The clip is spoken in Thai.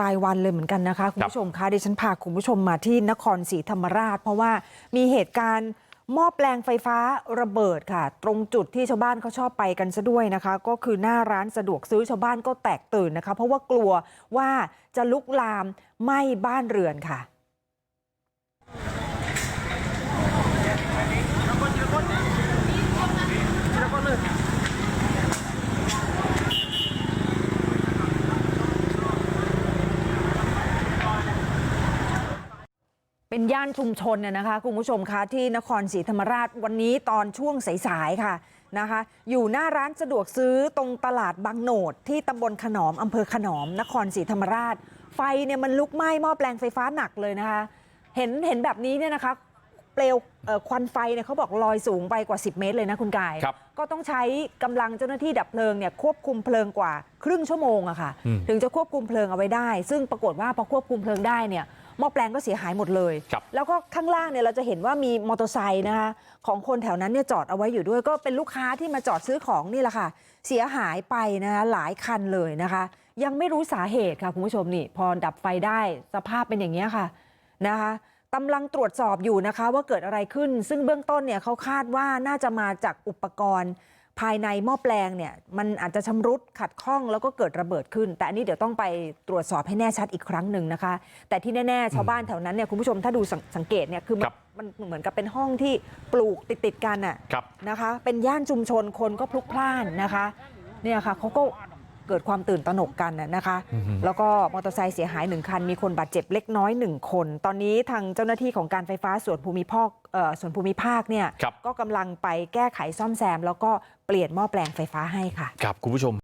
รายวันเลยเหมือนกันนะคะคุณผู้ชมคะดิฉันพาคุณผู้ชมมาที่นครศรีธรรมราช เพราะว่ามีเหตุการณ์หม้อแปลงไฟฟ้าระเบิดค่ะ ตรงจุดที่ชาวบ้านเขาชอบไปกันซะด้วยนะคะ ก็คือหน้าร้านสะดวกซื้อชาวบ้านก็แตกตื่นนะคะ เพราะว่ากลัวว่าจะลุกลามไหม้บ้านเรือนค่ะ เป็นย่านชุมชนน่ะนะคะคุณผู้ชมคะที่นครศรีธรรมราชวันนี้ตอนช่วงสายๆค่ะนะคะ อยู่หน้าร้านสะดวกซื้อตรงตลาดบางโหนดที่ตำบลขนอมอำเภอขนอม นครศรีธรรมราช ไฟเนี่ยมันลุกไหม้หม้อแปลงไฟฟ้าหนักเลยนะคะ เห็นเห็นแบบนี้เนี่ยนะคะ เปลวเอ่อควันไฟเนี่ยเขาบอกลอยสูงไปกว่า 10 เมตรเลยนะคุณกายครับก็ต้องใช้กำลังเจ้าหน้าที่ดับเพลิงเนี่ยควบคุมเพลิงกว่าครึ่งชั่วโมงอะค่ะอืมถึงจะควบคุมเพลิงเอาไว้ได้ ซึ่งปรากฏว่าพอควบคุมเพลิงได้เนี่ยหม้อแปลงก็เสียหายหมดเลยครับแล้วก็ข้างล่างเนี่ยเราจะเห็นว่ามีมอเตอร์ไซค์นะคะของคนแถวนั้นเนี่ยจอดเอาไว้อยู่ด้วย ก็เป็นลูกค้าที่มาจอดซื้อของนี่แหละค่ะ เสียหายไปนะคะหลายคันเลยนะคะ ยังไม่รู้สาเหตุค่ะคุณผู้ชมนี่ พอดับไฟได้สภาพเป็นอย่างนี้ยค่ะนะคะ กำลังตรวจสอบอยู่นะคะว่าเกิดอะไรขึ้นซึ่งเบื้องต้นเนี่ยเขาคาดว่าน่าจะมาจากอุปกรณ์ภายในหม้อแปลงเนี่ยมันอาจจะชำรุดขัดข้องแล้วก็เกิดระเบิดขึ้น แต่อันนี้เดี๋ยวต้องไปตรวจสอบให้แน่ชัดอีกครั้งหนึ่งนะคะ แต่ที่แน่ๆชาวบ้านแถวนั้นเนี่ยคุณผู้ชมถ้าดูสังสังเกตเนี่ยคือมันครับมันเหมือนกับเป็นห้องที่ปลูกติดๆกันน่ะครับนะคะ เป็นย่านชุมชนคนก็พลุกพล่านนะคะเนี่ยค่ะเขาก็ เกิดความตื่นตระหนกกันน่ะนะคะอือฮึแล้วก็มอเตอร์ไซค์เสียหายหนึ่งคัน มีคนบาดเจ็บเล็กน้อยหนึ่งคน ตอนนี้ทางเจ้าหน้าที่ของการไฟฟ้าส่วนภูมิภาคเอ่อส่วนภูมิภาคเนี่ยครับก็กำลังไปแก้ไขซ่อมแซม แล้วก็เปลี่ยนหม้อแปลงไฟฟ้าให้ค่ะครับคุณผู้ชม